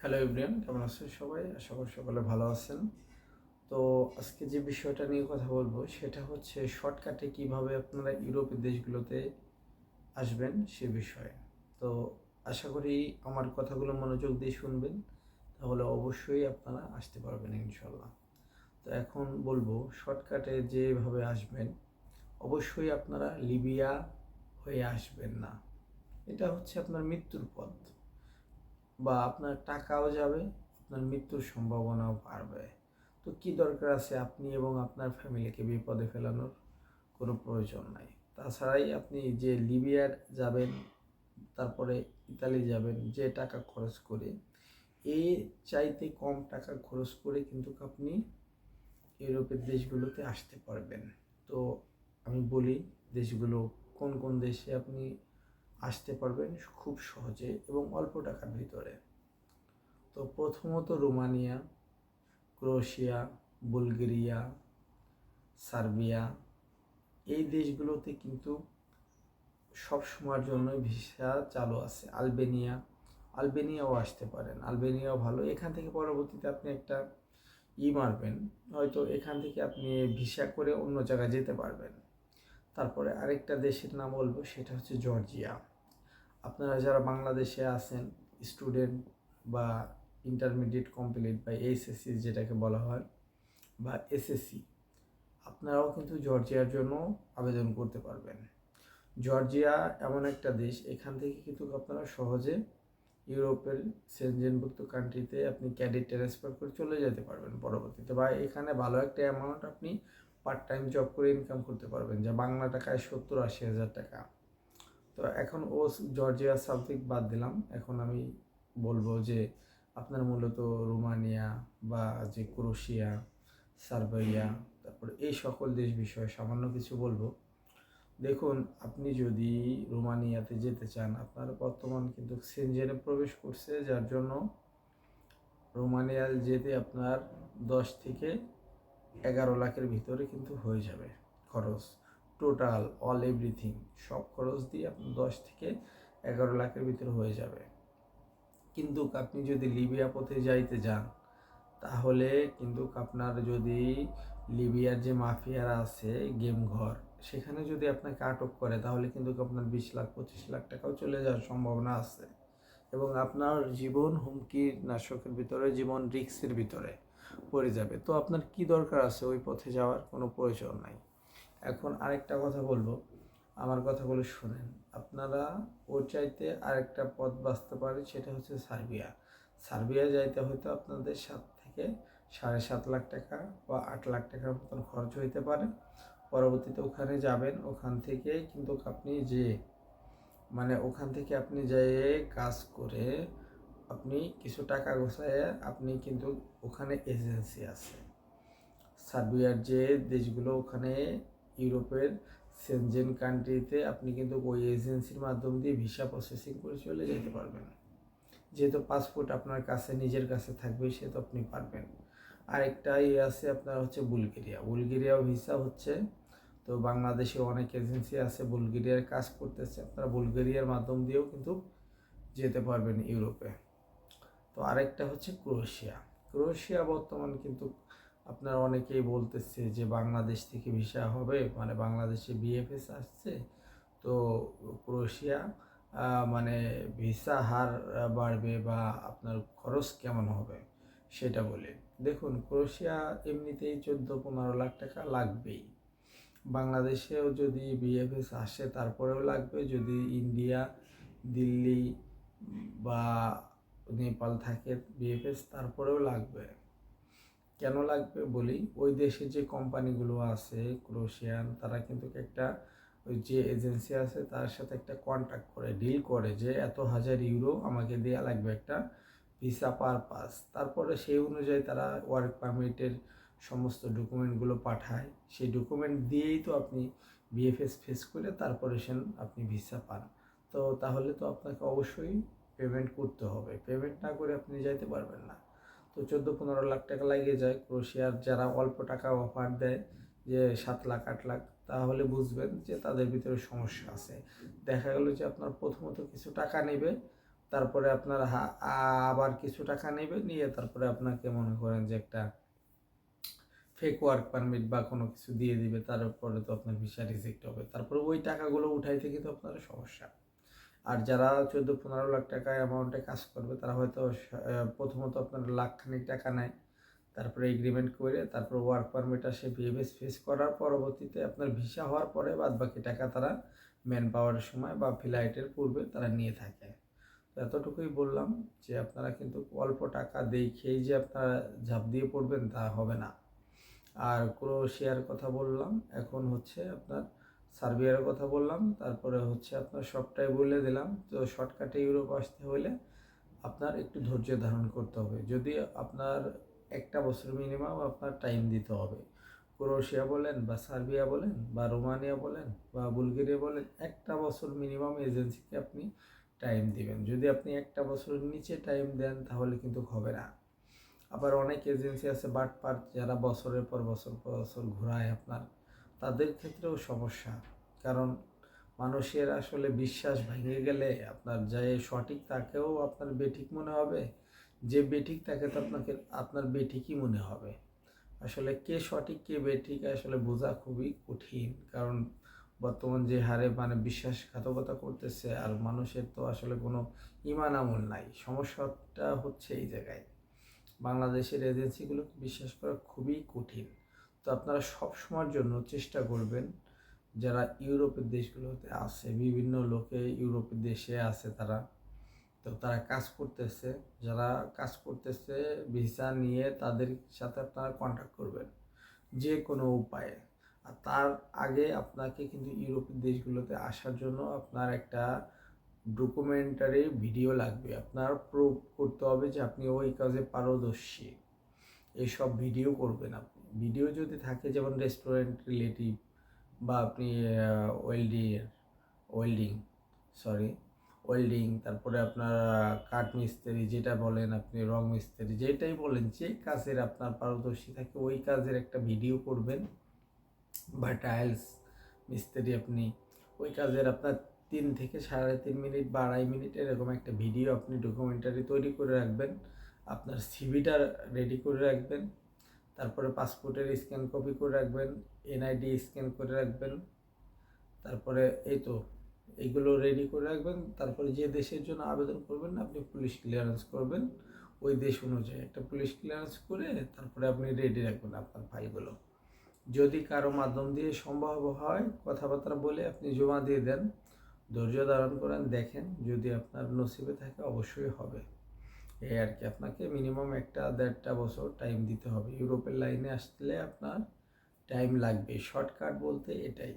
Hello everyone কেমন আছেন সবাই? আশা করি সকলে ভালো আছেন। তো আজকে যে বিষয়টা নিয়ে কথা বলব, সেটা হচ্ছে শর্টকাটে কীভাবে আপনারা ইউরোপের দেশগুলোতে আসবেন সে বিষয়ে। তো আশা করি আমার কথাগুলো মনোযোগ দিয়ে শুনবেন, তাহলে অবশ্যই আপনারা আসতে পারবেন ইনশাল্লাহ তো এখন বলব শর্টকাটে যেভাবে আসবেন, অবশ্যই আপনারা লিবিয়া হয়ে আসবেন না। এটা হচ্ছে আপনার মৃত্যুর পথ। বা আপনার টাকাও যাবে, আপনার মৃত্যুর সম্ভাবনাও বাড়বে। তো কি দরকার আছে আপনি এবং আপনার ফ্যামিলিকে বিপদে ফেলানোর? কোনো প্রয়োজন নাই। তাছাড়াই আপনি যে লিবিয়ার যাবেন, তারপরে ইতালি যাবেন, যে টাকা খরচ করে এই চাইতে কম টাকা খরচ করে কিন্তু আপনি ইউরোপের দেশগুলোতে আসতে পারবেন। তো আমি বলি দেশগুলো, কোন কোন দেশে আপনি আসতে পারবেন খুব সহজে এবং অল্প টাকার ভিতরে। তো প্রথমত রোমানিয়া ক্রোয়েশিয়া বুলগেরিয়া, সার্বিয়া, এই দেশগুলোতে কিন্তু সব সময়ের জন্য ভিসা চালু আছে। আলবেনিয়া, আলবেনিয়াও আসতে পারেন, আলবেনিয়াও ভালো। এখান থেকে পরবর্তীতে আপনি একটা ই মারবেন, হয়তো এখান থেকে আপনি ভিসা করে অন্য জায়গায় যেতে পারবেন। তারপরে আরেকটা দেশের নাম বলব, সেটা হচ্ছে জর্জিয়া। আপনারা যারা বাংলাদেশে আছেন স্টুডেন্ট বা ইন্টারমিডিয়েট কমপ্লিট বা এইচএসসি যেটাকে বলা হয় বা এসএসসি আপনারাও কিন্তু জর্জিয়ার জন্য আবেদন করতে পারবেন। জর্জিয়া এমন একটা দেশ, এখান থেকে কিন্তু আপনারা সহজে ইউরোপের সেনজেনভুক্ত কান্ট্রিতে আপনি ক্যাডেট ট্রান্সফার করে চলে যেতে পারবেন পরবর্তীতে বা এখানে ভালো একটা অ্যামাউন্ট আপনি পার্ট টাইম জব করে ইনকাম করতে পারবেন, যা বাংলা টাকায় সত্তর আশি হাজার টাকা। তো এখন ও জর্জিয়া সাবজেক্ট বাদ দিলাম। এখন আমি বলব যে আপনার মূলত রোমানিয়া বা যে ক্রোশিয়া, সার্বিয়া, তারপর এই সকল দেশ বিষয়ে সামান্য কিছু বলব। দেখুন, আপনি যদি রোমানিয়াতে যেতে চান, আপনার বর্তমান কিন্তু সেনজেনে প্রবেশ করছে, যার জন্য রোমানিয়া যেতে আপনার দশ থেকে এগারো লাখের ভিতরে কিন্তু হয়ে যাবে খরচ। টোটাল অল এভরিথিং সব খরচ দিয়ে আপনার দশ থেকে এগারো লাখের ভিতরে হয়ে যাবে। কিন্তু আপনি যদি লিবিয়া পথে যাইতে যান, তাহলে কিন্তু আপনার যদি লিবিয়ার যে মাফিয়ারা আছে, গেম ঘর, সেখানে যদি আপনাকে আটক করে, তাহলে কিন্তু আপনার বিশ লাখ, পঁচিশ লাখ টাকাও চলে যাওয়ার সম্ভাবনা আছে। এবং আপনার জীবন হুমকির নাশকের ভিতরে, জীবন রিক্সের ভিতরে পড়ে যাবে। তো আপনার কি দরকার আছে ওই পথে যাওয়ার? কোনো প্রয়োজন নাই। এখন আরেকটা কথা বলব। আমার কথাগুলো শোনেন। আপনারা ওর চাইতে আরেকটা পথ বাঁচতে পারে সেটা হচ্ছে সার্বিয়া। সার্বিয়া যাইতে হয়তো আপনাদের সাত থেকে সাড়ে সাত লাখ টাকা বা আট লাখ টাকার মতন খরচ হইতে পারে। পরবর্তীতে ওখানে যাবেন, ওখান থেকে কিন্তু আপনি যে মানে ওখান থেকে আপনি যেয়ে কাজ করে আপনি কিছু টাকা গোছায় আপনি কিন্তু ওখানে এজেন্সি আছে। সার্বিয়ার যে দেশগুলো ওখানে ইউরোপের সেনজেন কান্ট্রিতে আপনি কিন্তু ওই এজেন্সির মাধ্যম দিয়ে ভিসা প্রসেসিং করে চলে যেতে পারবেন। যেহেতু পাসপোর্ট আপনার কাছে, নিজের কাছে থাকবে সে তো আপনি পারবেন। আরেকটা ইয়ে আছে আপনার হচ্ছে বুলগেরিয়া। বুলগেরিয়াও ভিসা হচ্ছে, তো বাংলাদেশে অনেক এজেন্সি আছে বুলগেরিয়ার কাজ করতেছে। আপনারা বুলগেরিয়ার মাধ্যম দিয়েও কিন্তু যেতে পারবেন ইউরোপে। তো আরেকটা হচ্ছে ক্রোয়েশিয়া। ক্রোয়েশিয়া বর্তমান কিন্তু আপনারা অনেকেই বলতেছে যে বাংলাদেশ থেকে ভিসা হবে মানে বাংলাদেশে বিএফএস আসছে। তো ক্রোয়েশিয়া মানে ভিসা হার বাড়বে বা আপনার খরচ কেমন হবে সেটা বলে। দেখুন ক্রোয়েশিয়া এমনিতেই চোদ্দ পনেরো লাখ টাকা লাগবেই। বাংলাদেশেও যদি বিএফএস আসে, তারপরেও লাগবে। যদি ইন্ডিয়া, দিল্লি বা নেপাল থাকে বিএফএস তারপরেও লাগবে। কেন লাগবে বলি? ওই দেশে যে কোম্পানিগুলো আছে, ক্রোশিয়ান, তারা কিন্তু একটা ওই যে এজেন্সি আছে, তার সাথে একটা কন্ট্যাক্ট করে ডিল করে যে এত হাজার ইউরো আমাকে দেওয়া লাগবে একটা ভিসা পারপাস তারপরে সেই অনুযায়ী তারা ওয়ার্ক পারমিটের সমস্ত ডকুমেন্টগুলো পাঠায়। সেই ডকুমেন্ট দিয়েই তো আপনি বিএফএস ফেস করে তারপরে সেন আপনি ভিসা পান। তো তাহলে তো আপনাকে অবশ্যই পেমেন্ট করতে হবে। পেমেন্ট না করে আপনি যাইতে পারবেন না। তো চোদ্দ পনেরো লাখ টাকা লাগিয়ে যায় ক্রোশিয়ার যারা অল্প টাকা অফার দেয় যে সাত লাখ, আট লাখ, তাহলে বুঝবেন যে তাদের ভিতরে সমস্যা আছে। দেখা গেলো যে আপনার প্রথমত কিছু টাকা নেবে, তারপরে আপনার আবার কিছু টাকা নেবে, নিয়ে তারপরে আপনাকে মনে করেন যে একটা ফেক ওয়ার্ক পারমিট বা কোনো কিছু দিয়ে দিবে, তারপরে তো আপনার ভিসা রিজেক্ট হবে। তারপরে ওই টাকাগুলো উঠাইতে কিন্তু আপনার সমস্যা। আর যারা চোদ্দ পনেরো লাখ টাকা অ্যামাউন্টে কাজ করবে, তারা হয়তো প্রথমত আপনার লাখ খানিক টাকা নেয়। তারপরে এগ্রিমেন্ট করে, তারপর ওয়ার্ক পারমিট আসে বিএমএস ফেস করার পরবর্তীতে আপনার ভিসা হওয়ার পরে বাদ বাকি টাকা তারা ম্যান পাওয়ারের সময় বা ফ্লাইটের পূর্বে তারা নিয়ে থাকে। এতটুকুই বললাম যে আপনারা কিন্তু অল্প টাকা দেখেই যে আপনারা ঝাঁপ দিয়ে পড়বেন তা হবে না। আর ক্রোয়েশিয়ার কথা বললাম, এখন হচ্ছে আপনার সার্বিয়ার কথা বললাম, তারপরে হচ্ছে আপনার সবটাই বলে দিলাম। তো শর্টকাটে ইউরোপ আসতে হলে আপনার একটু ধৈর্য ধারণ করতে হবে। যদি আপনার একটা বছর মিনিমাম আপনার টাইম দিতে হবে। ক্রোয়েশিয়া বলেন বা সার্বিয়া বলেন বা রোমানিয়া বলেন বা বুলগেরিয়া বলেন, একটা বছর মিনিমাম এজেন্সিকে আপনি টাইম দিবেন। যদি আপনি একটা বছরের নিচে টাইম দেন, তাহলে কিন্তু হবে না। আবার অনেক এজেন্সি আছে, বাট পার্ট যারা বছরের পর বছর পর বছর ঘোরায় আপনার। তাদের ক্ষেত্রেও সমস্যা। কারণ মানুষের আসলে বিশ্বাস ভেঙে গেলে আপনার যে সঠিক তাকেও আপনার বেঠিক মনে হবে, যে বেঠিক তাকে তো আপনাকে, আপনার বেঠিকই মনে হবে। আসলে কে সঠিক, কে বেঠিক আসলে বোঝা খুবই কঠিন। কারণ বর্তমান যে হারে মানে বিশ্বাসঘাতকতা করতেছে আর মানুষের তো আসলে কোনো ইমান আমল নাই। সমস্যাটা হচ্ছে এই জায়গায়। বাংলাদেশের এজেন্সিগুলোকে বিশ্বাস করা খুবই কঠিন। তো আপনারা সব সময়ের জন্য চেষ্টা করবেন যারা ইউরোপের দেশগুলোতে আছে, বিভিন্ন লোকে ইউরোপের দেশে আছে তারা। তো তারা কাজ করতেছে, যারা কাজ করতেছে ভিসা নিয়ে তাদের সাথে আপনারা কন্ট্যাক্ট করবেন যে কোনো উপায়ে। আর তার আগে আপনাকে কিন্তু ইউরোপের দেশগুলোতে আসার জন্য আপনার একটা ডকুমেন্টারি ভিডিও লাগবে। আপনার প্রুভ করতে হবে যে আপনি ওই কাজে পারদর্শী। এইসব ভিডিও করবেন আপনি। ভিডিও যদি থাকে, যেমন রেস্টুরেন্ট রিলেটিভ বা আপনি ওয়েল্ডিং ওয়েল্ডিং সরি ওয়েল্ডিং তারপরে আপনার কাঠ মিস্ত্রি যেটা বলেন আপনি, রং মিস্ত্রি যেটাই বলেন, যে কাজের আপনার পারদর্শী থাকে, ওই কাজের একটা ভিডিও করবেন বা টাইলস মিস্ত্রি আপনি, ওই কাজের আপনার তিন থেকে সাড়ে তিন মিনিট বা আড়াই মিনিট এরকম একটা ভিডিও আপনি ডকুমেন্টারি তৈরি করে রাখবেন, আপনার সিভিটা রেডি করে রাখবেন তারপরে পাসপোর্টের স্ক্যান কপি করে রাখবেন, এনআইডি স্ক্যান করে রাখবেন, তারপরে এই তো, এইগুলো রেডি করে রাখবেন, তারপরে যে দেশের জন্য আবেদন করবেন আপনি পুলিশ ক্লিয়ারেন্স করবেন, ওই দেশ অনুযায়ী। একটা পুলিশ ক্লিয়ারেন্স করে তারপরে আপনি রেডি রাখবেন আপনার ফাইলগুলো যদি কারও মাধ্যম দিয়ে সম্ভব হয়, কথাবার্তা বলে আপনি জমা দিয়ে দেন, ধৈর্য ধারণ করেন, দেখেন যদি আপনার নসিবে থাকে, অবশ্যই হবে। এই আর কি আপনাকে মিনিমাম একটা দেড়টা বছর টাইম দিতে হবে। ইউরোপের লাইনে আসলে আপনার টাইম লাগবে। শর্টকাট বলতে এটাই।